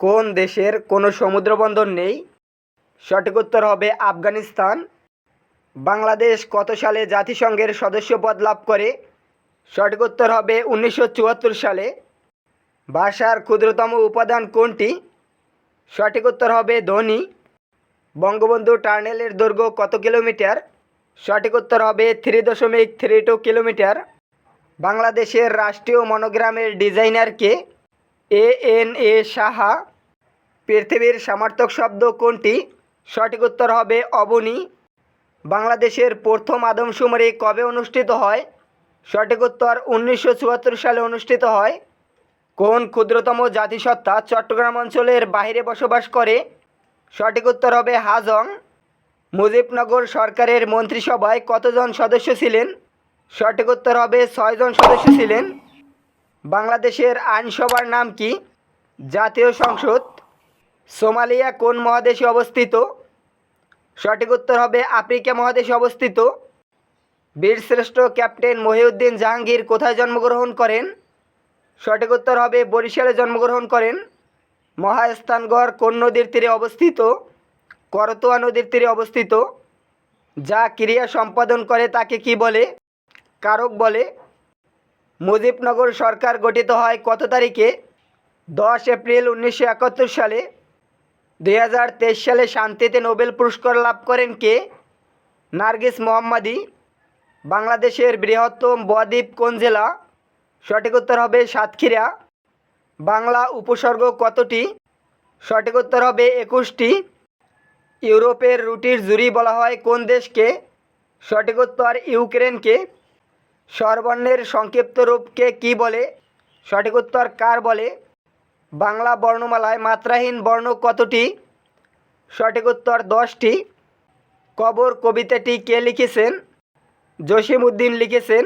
কোন দেশের কোনো সমুদ্রবন্দর নেই? সঠিক উত্তর হবে আফগানিস্তান। বাংলাদেশ কত সালে জাতিসংঘের সদস্যপদ লাভ করে? সঠিক উত্তর হবে উনিশশো চুয়াত্তর সালে। ভাষার ক্ষুদ্রতম উপাদান কোনটি? সঠিক উত্তর হবে ধ্বনি। বঙ্গবন্ধু টার্নেলের দৈর্ঘ্য কত কিলোমিটার? সঠিক উত্তর হবে থ্রি দশমিক থ্রি টু কিলোমিটার। বাংলাদেশের রাষ্ট্রীয় মনোগ্রামের ডিজাইনার কে? এ এন এ সাহা, পৃথিবীর সমার্থক শব্দ কোনটি? সঠিক উত্তর হবে অবনী। বাংলাদেশের প্রথম আদমশুমারি কবে অনুষ্ঠিত হয়? সঠিক উত্তর উনিশশো চুয়াত্তর সালে অনুষ্ঠিত হয়। কোন ক্ষুদ্রতম জাতিসত্তা চট্টগ্রাম অঞ্চলের বাইরে বসবাস করে? সঠিক উত্তর হবে হাজং। মুজিবনগর সরকারের মন্ত্রিসভায় কতজন সদস্য ছিলেন? সঠিক উত্তর হবে ছয়জন সদস্য ছিলেন। বাংলাদেশের আইনসভার নাম কি? জাতীয় সংসদ। সোমালিয়া কোন মহাদেশে অবস্থিত? সঠিক উত্তর হবে আফ্রিকা মহাদেশে অবস্থিত। বীরশ্রেষ্ঠ ক্যাপ্টেন মহিউদ্দিন জাহাঙ্গীর কোথায় জন্মগ্রহণ করেন? সঠিক উত্তর হবে বরিশালে জন্মগ্রহণ করেন। মহাস্থানগড় কোন নদীর তীরে অবস্থিত? করতোয়া নদীর তীরে অবস্থিত। যা ক্রিয়া সম্পাদন করে তাকে কি বলে? কারক বলে। মুজিবনগর সরকার গঠিত হয় কত তারিখে? দশ এপ্রিল উনিশশো একাত্তর সালে। দুই হাজার তেইশ সালে শান্তিতে নোবেল পুরস্কার লাভ করেন কে? নার্গিস মোহাম্মদী। বাংলাদেশের বৃহত্তম বদ্বীপ কোন জেলা? সঠিক উত্তর হবে সাতক্ষীরা। বাংলা উপসর্গ কতটি? সঠিক উত্তর হবে একুশটি। ইউরোপের রুটির জুরি বলা হয় কোন দেশকে সঠিক উত্তর ইউক্রেনকে স্বরবর্ণের সংক্ষিপ্ত রূপকে কি বলে? সঠিক উত্তর কার বলে? বাংলা বর্ণমালায় মাত্রাহীন বর্ণ কতটি? সঠিক উত্তর দশটি। কবর কবিতাটি কে লিখেছেন? জসিম উদ্দিন লিখেছেন।